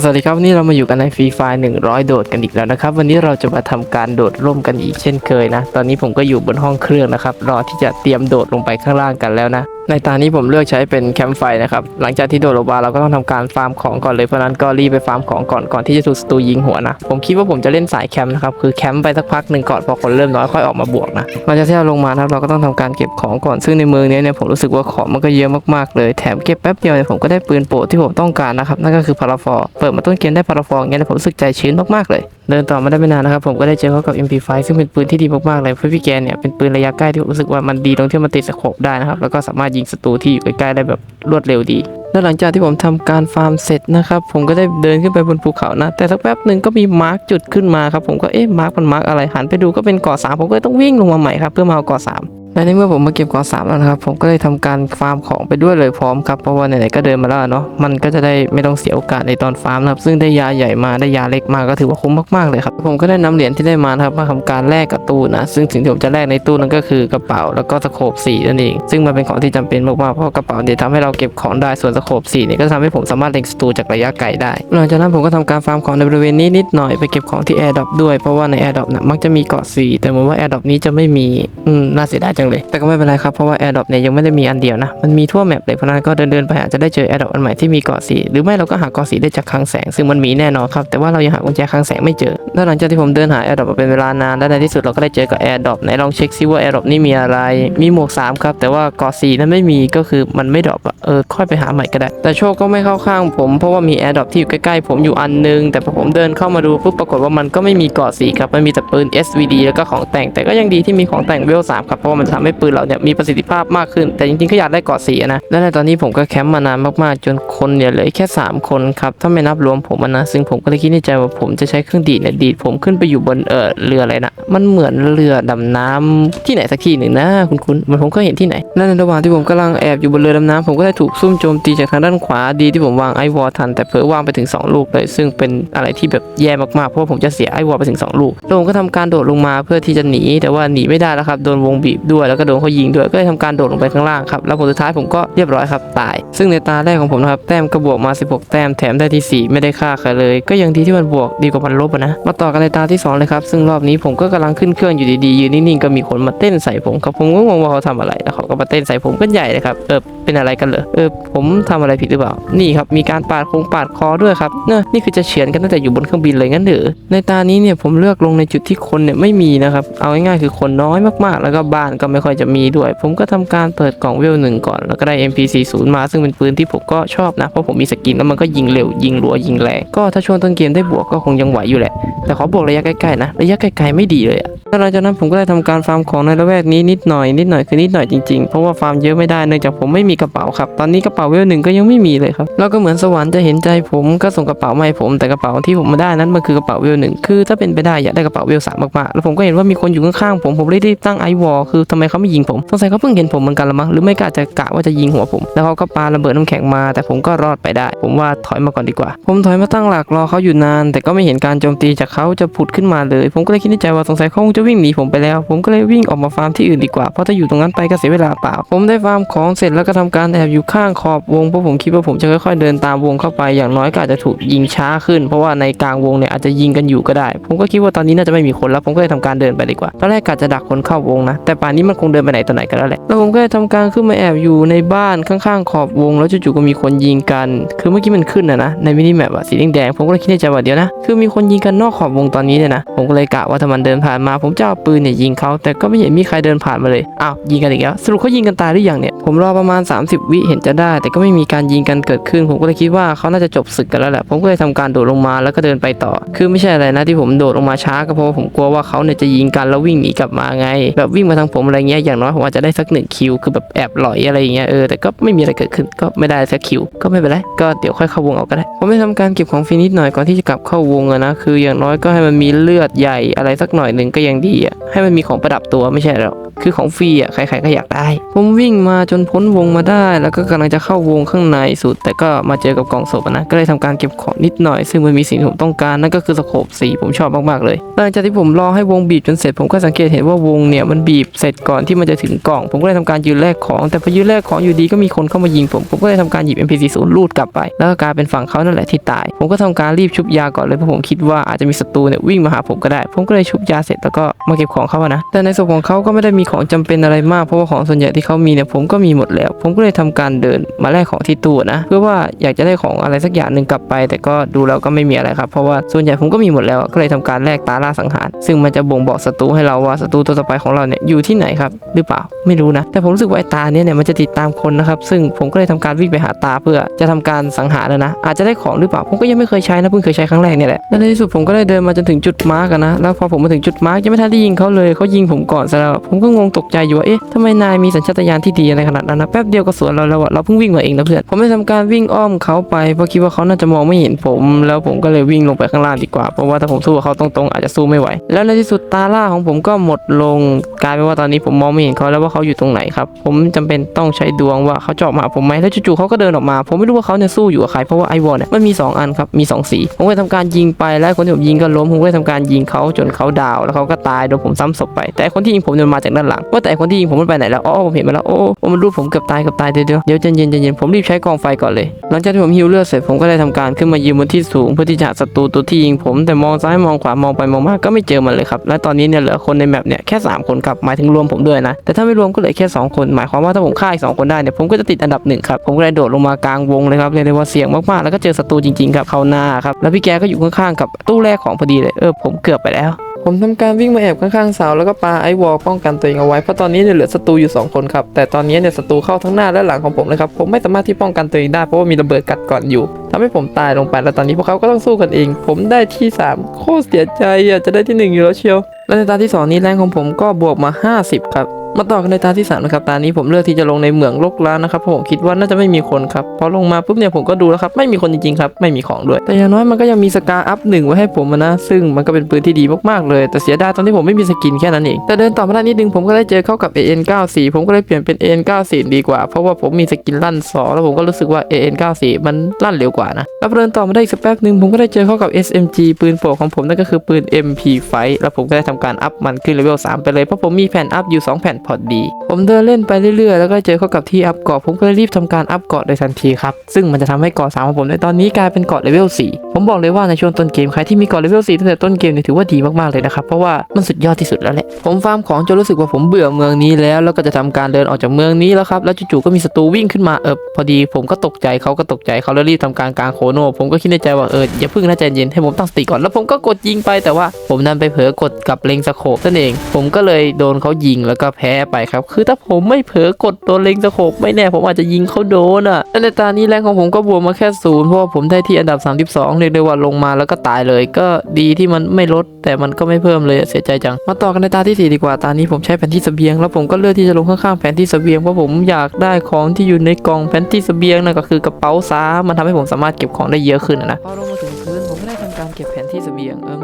สวัสดีครับวันนี้เรามาอยู่กันในฟรีไฟล์100 โดดกันอีกแล้วนะครับ วันนี้เราจะมาทำการโดดร่มกันอีกเช่นเคยนะ ตอนนี้ผมก็อยู่บนห้องเครื่องนะครับ รอที่จะเตรียมโดดลงไปข้างล่างกันแล้วนะในตอนนี้ผมเลือกใช้เป็นแคมป์ไฟนะครับ หลังจากที่โดดลงมาเราก็ต้องทำการฟาร์มของก่อนเลยเพราะนั้นก็รีบไปฟาร์มของก่อนก่อนที่จะถูกศัตรูยิงหัวนะ ผมคิดว่าผมจะเล่นสายแคมป์นะครับคือแคมป์ไปสักพักหนึ่งก่อนพอคนเริ่มน้อยค่อยออกมาบวกนะหลังจากที่เราลงมาครับเราก็ต้องทำการเก็บของก่อนซึ่งในมืองนี้เนี่ยผมรู้สึกว่าของมันก็เยอะมากๆเลยแถมเก็บแป๊บเดียวเนี่ยผมก็ได้ปืนโปรดที่ผมต้องการนะครับนั่นก็คือพาราฟอร์เปิดมาต้นเกมได้พาราฟอร์เงี้ยผมรู้สึกใจชื้นมากๆเลย เดินต่อมาได้ไม่นานนะครับผมก็ได้เจอเขากับ MP5 ซึ่งเป็นปืนที่ดีมากๆเลยเพราะพี่แกเนี่ยเป็นปืนระยะใกล้ที่ผมรู้สึกว่ามันดีตรงที่มันติดสโคปได้นะครับแล้วก็สามารถยิงศัตรูที่อยู่ใกล้ๆได้แบบรวดเร็วดีแล้วหลังจากที่ผมทำการฟาร์มเสร็จนะครับผมก็ได้เดินขึ้นไปบนภูเขานะ แต่สักแป๊บหนึ่งก็มีมาร์กจุดขึ้นมาครับผมก็เอ๊ะมาร์กมันมาร์กอะไรหันไปดูก็เป็นเกาะสามผมก็ต้องวิ่งลงมาใหม่ครับเพื่อมาเอาเกาะสาม และในเมื่อผมมาเก็บเกาะสามแล้วนะครับ ผมก็เลยทำการฟาร์มของไปด้วยเลยพร้อมครับเพราะว่าไหนๆก็เดินมาแล้วเนาะมันก็จะได้ไม่ต้องเสียโอกาสในตอนฟาร์มนะครับ ซึ่งได้ยาใหญ่มาได้ยาเล็กมาก็ถือว่าคุ้มมากๆเลยครับผมก็ได้นำเหรียญที่ได้มานะครับมาทำการแลกกับตู้นะ ซึ่งสิ่งที่ผมจะแลกในตู้นั้นก็คือกระเป๋าแล้วก็สโคปสีนั่นเองซึ่งมันเป็นของที่จำเป็นมากๆเพราะกระเป๋าเนี่ยทำให้เราเก็บของได้ส่วนสโคปสีเนี่ยก็ทำให้ผมสามารถเล็งศัตรูจากระยะไกลได้หลังจากนั้นผมก็ทำการฟาร์มของในบริเวณนี้นิดหน่อยไปเก็บของที่แอร์ดรอปด้วยเพราะว่าในแอร์ดรอปนะมักจะมีเกาะสีแต่เหมือนว่าแอร์ดรอปนี้จะไม่มีอืมน่าเสียดายจงเลย แต่ก็ไม่เป็นไรครับเพราะว่าแอร์ดรอปเนี่ยยังไม่ได้มีอันเดียวนะ มันมีทั่วแมปเลยเพราะนั้นก็เดินเดินไปอาจจะได้เจอแอร์ดรอปอันใหม่ที่มีเกาะสีหรือไม่เราก็หาเกาะสีได้จากคลังแสง ซึ่งมันมีแน่นอนครับแต่ว่าเรายังหากุญแจคลังแสงไม่เจอแล้วหลังจากที่ผมเดินหาแอร์ดรอปมาเป็นเวลานานและในที่สุดเราก็ได้เจอกับแอร์ดรอปไหนลองเช็คซิว่าแอร์ดรอปนี่มีอะไรมีหมวกสามครับแต่ว่าเกาะสีนั้นไม่มีก็คือมันไม่ดรอปอะเออค่อยไปหาใหม่ก็ได้ แต่โชคก็ไม่เข้าข้างผมเพราะว่ามีแอร์ดรอปที่อยู่ใกล้ๆผมอยู่อันนึง แต่พอผมเดินเข้ามาดูปุ๊บปรากฏว่ามันก็ไม่มีเกาะสีครับมันมีแต่ปืน SVD แล้วก็ของแต่งแต่ก็ยังดีที่มีของแต่งเวลสามครับเพราะว่ามันทำให้ปืนเราเนี่ยมีประสิทธิภาพมากขึ้น แต่จริงๆก็อยากได้เกาะสีนะ และในตอนนี้ผมก็แคมป์มานานมากๆ จนคนเนี่ยเหลือแค่ 3 คนครับถ้าไม่นับรวมผมนะซึ่งผมก็เลยคิดในใจว่าผมจะใช้เครื่องดีดเนี่ยดีดผมขึ้นไปอยู่บนเออเรืออะไรนะมันเหมือนเรือดำน้ำที่ไหนสักที่หนึ่งนะคุณคุณมันผมก็เห็นที่ไหนและในระหว่างที่ผมกำลังแอบอยู่บนเรือดำน้ำผมก็ได้ถูกซุ่มโจมตีจากทางด้านขวาดีที่ผมวางไอวอลทันแต่เผลอวางไปถึง 2 ลูกเลย ซึ่งเป็นอะไรที่แบบแย่มากๆเพราะาผมจะเสียไอวอลไปถึง 2 ลูกแล้วผมก็ทำการโดดลงมาเพื่อที่จะหนีแต่ว่าหนีไม่ได้แล้วครับโดนวงบีบด้วยแล้วก็โดนเขายิงด้วยก็เลยทำการโดดลงไปข้างล่างครับแล้วผลสุดท้ายผมก็เรียบร้อยครับตาย ซึ่งในตาแรกของผมนะครับแต้มก็บวกมา 16 แต้มแถมได้ที่ 4 ไม่ได้ค่าใครเลย ก็ยังดีที่มันบวกดีกว่ามันลบนะมาต่อกันในตาที่สองเลยครับซึ่งรอบนี้ผมก็กำลังขึ้นเครื่องอยู่ดีๆยืนนิ่งๆก็มีคนมาเต้นใส่ผมครับผมก็งงว่าเขาทำอะไรแล้วเขาก็มาเต้นใส่ผมกันใหญ่เลยครับเออเป็นอะไรกันเหรอเออผมทำอะไรผิดหรือเปล่านี่ครับมีการปาดคงปาดคอด้วยครับเนอะนี่คือจะเฉือนกันตั้งแต่อยู่บนเครื่องบินเลยงั้นหรือในตานี้เนี่ยผมเลือกลงในจุดที่คนเนี่ยไม่มีนะครับเอาง่ายๆคือคนน้อยมากๆ แล้วก็บ้านก็ไม่ค่อยจะมีด้วย ผมก็ทำการเปิดกล่องเวลหนึ่งก่อน แล้วก็ได้ MP40 มาซึ่งเป็นปืนที่ผมก็ชอบนะ เพราะผมมีสกินแล้วมันก็ยิงเร็วยิงรัวยิงแรงก็ถ้าช่วงต้นเกมได้บวกก็คงยังไหวอยู่แหละ แต่ขอบวกระยะใกล้ๆนะระยะไกลๆไม่ดีเลยอะหลังจากนั้นผมก็ได้ทำการฟาร์มของในละแวกนี้นิดหน่อยนิดหน่อยคือนิดหน่อยจริงๆ เพราะว่าฟาร์มเยอะไม่ได้เนื่องจากผมไม่มีกระเป๋าครับ ตอนนี้กระเป๋าเวลหนึ่งก็ยังไม่มีเลยครับแล้วก็เหมือนสวรรค์จะเห็นใจผมก็ส่งกระเป๋ามาให้ผมแต่กระเป๋าที่ผมมาได้นั้นมันคือกระเป๋าเวลหนึ่งคือถ้าเป็นไปได้อยากได้กระเป๋าเวลสามมากๆแล้วผมก็เห็นว่ามีคนอยู่ข้างๆผมผมเลยรีบตั้งไอวอลคือทำไมเขาไม่ยิงผมสงสัยเขาเพิ่งเห็นผมเหมือนกันละมั้งหรือไม่ก็อาจจะกะว่าจะยิงหัวผม แล้วเขาก็ปาระเบิดน้ำแข็งมา แต่ผมก็รอดไปได้ ผมว่าถอยมาก่อนดีกว่า ผมถอยมาตั้งหลักรอเขาอยู่นาน แต่ก็ไม่เห็นการโจมตีจากเขาจะผุดขึ้นมาเลย ผมก็เลยคิดในใจว่าสงสัยเขาคงจะวิ่งหนีผมไปแล้ว ผมก็เลยวิ่งออกมาฟาร์มที่อื่นดีกว่าเพราะถ้าอยู่ตรงนั้นไปก็เสียเวลาเปล่า ผมได้ฟาร์มของเสร็จแล้วก็ทำการแอบอยู่ข้างขอบวงเพราะผมคิดว่าผมจะค่อยๆเดินตามวงเข้าไปอย่างน้อยก็อาจจะถูกยิงช้าขึ้น เพราะว่าในกลางวงเนี่ยอาจจะยิงกันอยู่ก็ได้ ผมก็คิดว่าตอนนี้น่าจะไม่มีคนแล้ว ผมก็เลยทำการเดินไปดีกว่าตอนแรกกะจะดักคนเข้าวงนะแต่ป่านนี้มันคงเดินไปไหนต่อไหนกันแล้วแหละแล้วผมก็เลยทำการขึ้นมาแอบอยู่ในบ้านข้างๆขอบวง แล้วจู่ๆก็มีคนยิงกัน คือเมื่อกี้มันขึ้นนะนะในมินิแมปอะสีแดงๆผมก็เลยคิดในใจว่าเดี๋ยวนะคือมีคนยิงกันนอกขอบวงตอนนี้เนี่ยนะผมก็เลยกะว่าถ้ามันเดินผ่านมา ผมจะเอาปืนเนี่ยยิงเขาแต่ก็ไม่เห็นมีใครเดินผ่านมาเลยอ้าวยิงกันอีกแล้วสรุปเขายิงกันตายหรือยังเนี่ยผมรอประมาณ 30 วิเห็นจะได้ แต่ก็ไม่มีการยิงกันเกิดขึ้น ผมก็เลยคิดว่าเขาน่าจะจบศึกกันแล้วแหละผมก็เลยทำการโดดลงมาแล้วก็เดินไปต่อ คือไม่ใช่อะไรนะที่ผมโดดลงมาช้าก็เพราะว่าผมกลัวว่าเขาเนี่ยจะยิงกันแล้ววิ่งหนีกลับมาไง แบบวิ่งมาทางผมอะไรเงี้ยอย่างน้อยผมอาจจะได้สักหนึ่งคิวคือแบบแอบหลอยอะไรอย่างเงี้ยเออแต่ก็ไม่มีอะไรเกิดขึ้นก็ไม่ได้สักคิวก็ไม่เป็นไรก็เดี๋ยวค่อยเข้าวงเอาก็ได้ผมได้ทำการเก็บของฟรีนิดหน่อยก่อนที่จะกลับเข้าวงอะนะคืออย่างน้อยก็ให้มันมีเลือดใหญ่อะไรสักหน่อยหนึ่งก็ยังดีอะให้มันมีของประดับตัวไม่ใช่หรอกคือของฟรีอะใครๆก็อยากได้ ผมวิ่งมาจนพ้นวงมาได้ แล้วก็กำลังจะเข้าวงข้างในสุด แต่ก็มาเจอกับกล่องศพนะก็เลยทำการเก็บของนิดหน่อย ซึ่งมันมีสิ่งที่ผมต้องการนั่นก็คือสโคปสีผมชอบมากๆเลยหลังจากที่ผมรอให้วงบีบจนเสร็จผมก็สังเกตเห็นว่าวงเนี่ยมันบีบเสร็จก่อนที่มันจะถึงกล่อง ผมก็เลยทำการยืนแลกของ แต่พอยืนแลกของอยู่ดีก็มีคนเข้ามายิงผมผมก็เลยทำการหยิบ MP40 ลูดกลับไป แล้วก็กลายเป็นฝั่งเขานั่นแหละที่ตาย ผมก็ทำการรีบชุบยาก่อนเลยเพราะผมคิดว่าอาจจะมีศัตรูเนี่ยวิ่งมาหาผมก็ได้ ผมก็เลยชุบยาเสร็จแล้วก็มาเก็บของเขาอะนะแต่ในศพของเขาก็ไม่ได้มีของจำเป็นอะไรมากเพราะว่าของส่วนใหญ่ที่เขามีเนี่ยผมก็มีหมดแล้ว ผมก็เลยทำการเดินมาแลกของที่ตู้นะ เพื่อว่าอยากจะได้ของอะไรสักอย่างหนึ่งกลับไป แต่ก็ดูแล้วก็ไม่มีอะไรครับเพราะว่าส่วนใหญ่ผมก็มีหมดแล้วก็เลยทำการแลกตาล่าสังหาร ซึ่งมันจะบ่งบอกศัตรูให้เราว่าศัตรูตัวต่อไปของเราเนี่ยอยู่ที่ไหนครับ หรือเปล่าไม่รู้นะ แต่ผมรู้สึกว่าไอ้ตาเนี่ยเนี่ยมันจะติดตามคนนะครับ ซึ่งผมก็เลยทำการวิ่งไปหาตาเพื่อจะทำการสังหารแล้วนะ อาจจะได้ของหรือเปล่า ผมก็ยังไม่เคยใช้นะเพิ่งเคยใช้ครั้งแรกเนี่ยแหละแล้วในที่สุดผมก็ได้เดินมาจนถึงจุดมาร์กนะ แล้วพอผมมาถึงจุดมาร์กยังไม่ทันได้ยิงเขาเลยเขายิงผมก่อนซะแล้วผมก็งงตกใจอยู่ว่าเอ๊ะทำไมนายมีสัญชาตญาณที่ดีอะไรขนาดนั้นนะแป๊บเดียวก็สวนเราแล้วอะเราเพิ่งวิ่งมาเองนะเพื่อนผมได้ทำการวิ่งอ้อมเขาไปเพราะคิดว่าเขาน่าจะมองไม่เห็นผม แล้วผมก็เลยวิ่งลงไปข้างล่างดีกว่าเพราะว่าถ้าผมสู้กับเขาตรงๆอาจจะสู้ไม่ไหว แล้วในที่สุดตาล่าของผมก็หมดลงกลายเป็นว่าตอนนี้ผมมองไม่เห็นเขาแล้วว่าเขาอยู่ตรงไหนครับ ผมจำเป็นต้องใช้ดวงว่าเขาจะออกมาหาผมไหมแล้วจู่ๆเขาก็เดินออกมา ผมไม่รู้ว่าเขาเนี่ยสู้อยู่กับใครเพราะว่าไอวอลเนี่ยมันมีสองอันครับ มีสองสี ผมก็เลยทำการยิงไปแล้วคนที่ผมยิงก็ล้ม ผมก็เลยทำการยิงเขาจนเขาดาว แล้วเขาก็ตายโดนผมซ้ำศพไป แต่คนที่ยิงผมเนี่ยมันมาจากด้านหลัง ว่าแต่คนที่ยิงผมมันไปไหนแล้ว อ๋อ ผมเห็นมาแล้ว โอ้โอ้มันรูดผมเกือบตายเกือบตายเดี๋ยวเดี๋ยวเดี๋ยวใจเย็นใจเย็นผมรีบใช้กองไฟก่อนเลย หลังจากที่ผมฮิวเลือดเสร็จผมก็ได้ทำการขึ้นมายืนบนที่สูงเพื่อที่จะศัตรูตัวที่ยิงผม แต่มองซ้ายมองขวามองไปมองมาก็ไม่เจอมันเลยครับ และตอนนี้เนี่ยเหลือคนในแมปเนี่ยแค่ 3 คนครับหมายถึงรวมผมด้วยนะ แต่ถ้าไม่รวมก็เหลือแค่สองคน หมายความว่าถ้าผมฆ่าอีกสองคนได้เนี่ยผมก็จะติดอันดับหนึ่งครับ ผมก็เลยโดดลงมากลางวงเลยครับเรียกได้ว่าเสี่ยงมากๆ แล้วก็เจอศัตรูจริงๆครับเข้าหน้าครับ แล้วพี่แกก็อยู่ข้างๆกับตู้แรกของพอดีเลย เออผมเกือบไปแล้วผมทำการวิ่งมาแอบข้างๆเสาแล้วก็ปาไอวอลป้องกันตัวเองเอาไว้เพราะตอนนี้เนี่ยเหลือศัตรูอยู่ 2 คนครับแต่ตอนนี้เนี่ยศัตรูเข้าทั้งหน้าและหลังของผมเลยครับผมไม่สามารถที่ป้องกันตัวเองได้เพราะว่ามีระเบิดกัดก่อนอยู่ทำให้ผมตายลงไปแล้วตอนนี้พวกเขาก็ต้องสู้กันเอง ผมได้ที่ 3 โคตรเสียใจอะจะได้ที่ 1 อยู่แล้วเชียว และในตาที่ 2 นี้แรงของผมก็บวกมา 50 ครับ มาต่อกันในตาที่3นะครับตานี้ผมเลือกที่จะลงในเหมืองลกล้านะครับเพราะผมคิดว่าน่าจะไม่มีคนครับพอลงมาปุ๊บเนี่ยผมก็ดูแล้วครับไม่มีคนจริงๆครับไม่มีของด้วย แต่อย่างน้อยมันก็ยังมีสกาอัพหนึ่งไว้ให้ผมนะซึ่งมันก็เป็นปืนที่ดีมากๆเลยแต่เสียดายตอนที่ผมไม่มีสกินแค่นั้นเองแต่เดินต่อมาได้นิดนึงผมก็ได้เจอเข้ากับ AN94 ผมก็เลยเปลี่ยนเป็น AN94 ดีกว่า เพราะว่าผมมีสกินลั่นสองแล้วผมก็รู้สึกว่า AN94 มันลั่นเร็วกว่านะแล้วเดินต่อมาได้อีกสักแป๊บหนึ่งผมก็ได้เจอเข้ากับ SMG ปืนโปรของผมนั่นก็คือปืน MP5 แล้วผมก็ได้ทำการอัพมันขึ้นเลเวล3ไปเลยเพราะผมมีแผ่นอัพอยู่2แผ่นพอดี ผมเดินเล่นไปเรื่อยๆ แล้วก็เจอเข้ากับที่อัพเกาะผมก็เลยรีบทำการอัพเกาะโดยทันทีครับซึ่งมันจะทำให้เกาะ3ของผมในตอนนี้กลายเป็นเกาะเลเวล4ผมบอกเลยว่าในช่วงต้นเกมใครที่มีเกาะเลเวล4ตั้งแต่ต้นเกมเนี่ยถือว่าดีมากๆเลยนะครับเพราะว่ามันสุดยอดที่สุดแล้วแหละผมฟาร์มของจนรู้สึกว่าผมเบื่อเมืองนี้แล้ว แล้วก็จะทำการเดินออกจากเมืองนี้แล้วครับแล้วจู่ๆก็มีศัตรูวิ่งขึ้นมาเออพอดีผมก็ตกใจเขาก็ตกใจเขาแล้วรีบทำการกางโคโนผมก็คิดในใจว่าเอออย่าเพิ่งน่าใจเย็นให้ผมตั้งสติก่อนแล้วผมก็กดยิงไปแต่ว่าผมดันไปเผลอกดกับเลงสโคปนั่นเอง ผมก็เลยโดนเขายิงแล้วก็แพ้ไปครับ คือถ้าผมไม่เผลอกดตัวเล็งสโคปไม่แน่ผมอาจจะยิงเขาโดนอะในตานี้แรงของผมก็บวกมาแค่ศูนย์เพราะว่าผมได้ที่อันดับ 32 เรียกได้ว่าลงมาแล้วก็ตายเลย ก็ดีที่มันไม่ลด แต่มันก็ไม่เพิ่มเลยเสียใจจัง มาต่อกันในตาที่สี่ดีกว่าตานี้ผมใช้แผนที่เสบียงแล้วผมก็เลือกที่จะลงข้างๆแผนที่เสบียงเพราะผมอยากได้ของที่อยู่ในกล่องแผนที่เสบียงนั่นก็คือกระเป๋าซ้ามันทำให้ผมสามารถเก็บของได้เยอะขึ้นนะพอลงมาถึงพื้นผมก็ได้ทำการเก็บแผนที่เสบียงเอิม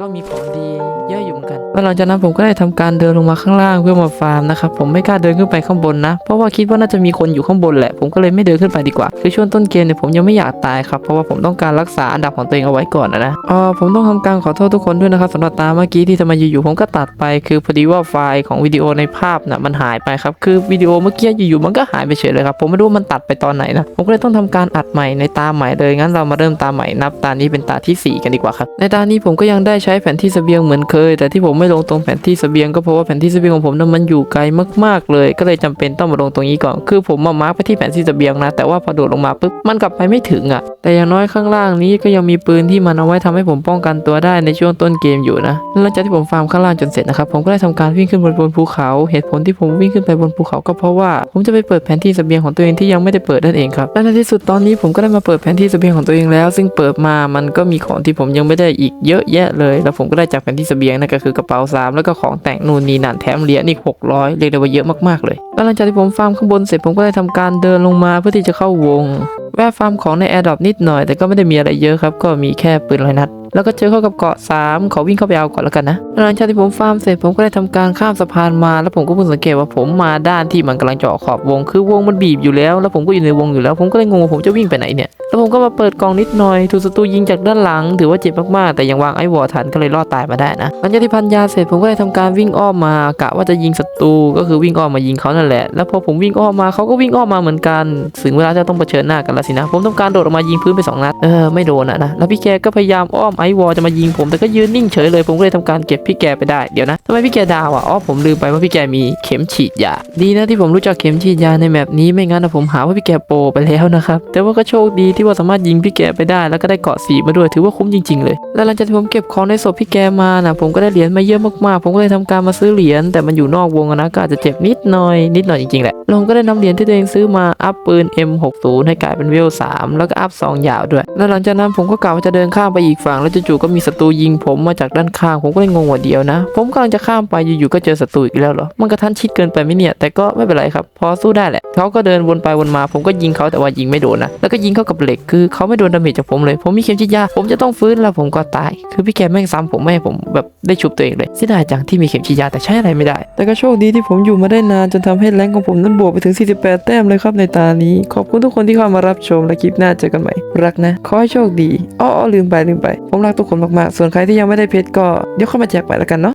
ก็มีของดีเยอะอยู่เหมือนกันแล้วหลังจากนั้นผมก็ได้ทำการเดินลงมาข้างล่างเพื่อมาฟาร์มนะครับผมไม่กล้าเดินขึ้นไปข้างบนนะ เพราะว่าคิดว่าน่าจะมีคนอยู่ข้างบนแหละ ผมก็เลยไม่เดินขึ้นไปดีกว่า คือช่วงต้นเกมเนี่ยผมยังไม่อยากตายครับ เพราะว่าผมต้องการรักษาอันดับของตัวเองเอาไว้ก่อนนะนะอ๋อผมต้องทำการขอโทษทุกคนด้วยนะครับสำหรับตาเมื่อกี้ที่ทำไมอยู่ๆผมก็ตัดไป คือพอดีว่าไฟล์ของวิดีโอในภาพน่ะมันหายไปครับคือวิดีโอเมื่อกี้อยู่ๆมันก็หายไปเฉยเลยครับผมไม่รู้มันตัดไปตอนไหนนะผมก็เลยต้องทำการอัดใหม่ในตาใหม่เลยงั้นเรามาเริ่มตาใหม่นับตานี้เป็นตาที่สี่กันดีกว่าครับในตานี้ผมก็ยังได้ใช้แผนที่เสบียงเหมือนเคย แต่ที่ผมไม่ลงตรงแผนที่เสบียงก็เพราะว่าแผนที่เสบียงของผมนั้นมันอยู่ไกลมากๆเลย ก็เลยจำเป็นต้องมาลงตรงนี้ก่อน คือผมมามาร์กไปที่แผนที่เสบียงนะ แต่ว่าพอโดดลงมาปุ๊บ มันกลับไปไม่ถึงอะ แต่อย่างน้อยข้างล่างนี้ก็ยังมีปืนที่มันเอาไว้ทำให้ผมป้องกันตัวได้ในช่วงต้นเกมอยู่นะ หลังจากที่ผมฟาร์มข้างล่างจนเสร็จนะครับ ผมก็ได้ทำการวิ่งขึ้นบนบนภูเขา เหตุผลที่ผมวิ่งขึ้นไปบนภูเขาก็เพราะว่าผมจะไปเปิดแผนที่เสบียงของตัวเองที่ยังไม่ได้เปิดนั่นเองครับและในที่สุดตอนนี้ผมก็ได้มาเปิดแผนที่เสบียงของตัวเองแล้ว ซึ่งเปิดมามันก็มีของที่ผมยังไม่ได้อีกเยอะแยะเลยแล้วผมก็ได้จากแผนที่เสบียงนั่นก็คือกระเป๋าสามแล้วก็ของแต่งนู่นนี่นั่นแถมเหรียญอีก 600 เรียกได้ว่าเยอะมากๆเลยหลังจากที่ผมฟาร์มข้างบนเสร็จผมก็ได้ทำการเดินลงมาเพื่อที่จะเข้าวง แวะฟาร์มของในแอร์ดรอปนิดหน่อย แต่ก็ไม่ได้มีอะไรเยอะครับ ก็มีแค่ปืนลอยนัด แล้วก็เจอเข้ากับเกาะสามขอวิ่งเข้าไปเอาก่อนแล้วกันนะหลังจากที่ผมฟาร์มเสร็จผมก็ได้ทำการข้ามสะพานมา แล้วผมก็เพิ่งสังเกตว่าผมมาด้านที่มันกำลังจะออกขอบวง คือวงมันบีบอยู่แล้ว แล้วผมก็อยู่ในวงอยู่แล้ว ผมก็เลยงงว่าผมจะวิ่งไปไหนเนี่ย แล้วผมก็มาเปิดกองนิดหน่อย ถูกศัตรูยิงจากด้านหลัง ถือว่าเจ็บมากๆ แต่ยังวางไอ้วอทันก็เลยรอดตายมาได้นะ หลังจากที่พันยาเสร็จผมก็เลยทำการวิ่งอ้อมมากะว่าจะยิงศัตรูก็คือวิ่งอ้อมมายิงเขานั่นแหละ แล้วพอผมวิ่งอ้อมมาเขาก็วิ่งอ้อมมาเหมือนกัน ถึงเวลาจะต้องเผชิญหน้ากันแล้วสินะ ผมต้องการโดดออกมายิงพื้นไปสองนัด เออไม่โดนอะนะ แล้วพี่แกก็พยายามอ้อมไอวอลจะมายิงผมแต่ก็ยืนนิ่งเฉยเลยผมก็เลยทำการเก็บพี่แกไปได้เดี๋ยวนะทำไมพี่แกดาวอะอ๋อผมลืมไปว่าพี่แกมีเข็มฉีดยาดีนะที่ผมรู้จักเข็มฉีดยาในแมปนี้ไม่งั้นนะผมหาว่าพี่แกโปไปแล้วนะครับแต่ว่าก็โชคดีที่ว่าสามารถยิงพี่แกไปได้ แล้วก็ได้เกาะสีมาด้วยถือว่าคุ้มจริงๆเลย แล้วหลังจากที่ผมเก็บของในศพพี่แกมานะผมก็ได้เหรียญมาเยอะมากๆ ผมก็เลยทำการมาซื้อเหรียญแต่มันอยู่นอกวงนะก็อาจจะเจ็บนิดหน่อยนิดหน่อยจริงๆแหละแล้วผมก็ได้นำเหรียญที่ตัวเองซื้อมาอัพปืน M60 ให้กลายเป็นเวล3แล้วก็อัพซองยาวด้วย แล้วหลังจากนั้นผมก็กะว่าจะเดินข้ามไปอีกฝั่งแล้วจู่ๆก็มีศัตรูยิงผมมาจากด้านข้างผมก็เลยงงว่าเดียวนะ ผมกำลังจะข้ามไปอยู่ๆก็เจอศัตรูอีกแล้วเหรอมันกระทันชิดเกินไปไหมเนี่ยแต่ก็ไม่เป็นไรครับ พอสู้ได้แหละเขาก็เดินวนไปวนมา ผมก็ยิงเขาแต่ว่ายิงไม่โดนนะแล้วก็ยิงเข้ากับเหล็กคือเขาไม่โดนดาเมจจากผมเลย ผมมีเข็มฉีดยาผมจะต้องฟื้นแล้วผมก็ตาย คือพี่แกแม่งซ้ำผมไม่ให้ผมแบบได้ชุบตัวเองเลยเสียดายจังที่มีเข็มฉีดยาแต่ใช้อะไรไม่ได้ แต่ก็โชคดีที่ผมอยู่มาได้นานจนทำให้แรงของผมนั้นบวกไปถึง 48 แต้มเลยครับในตานี้ ขอบคุณทุกคนที่เข้ามารับชมและคลิปหน้าเจอกันใหม่ รักนะ ขอให้โชคดีอ้ออ้อลืมไปลืมไปผมรักทุกคนมากๆ ส่วนใครที่ยังไม่ได้เพชรก็เดี๋ยวเข้ามาแจกไปแล้วกันเนาะ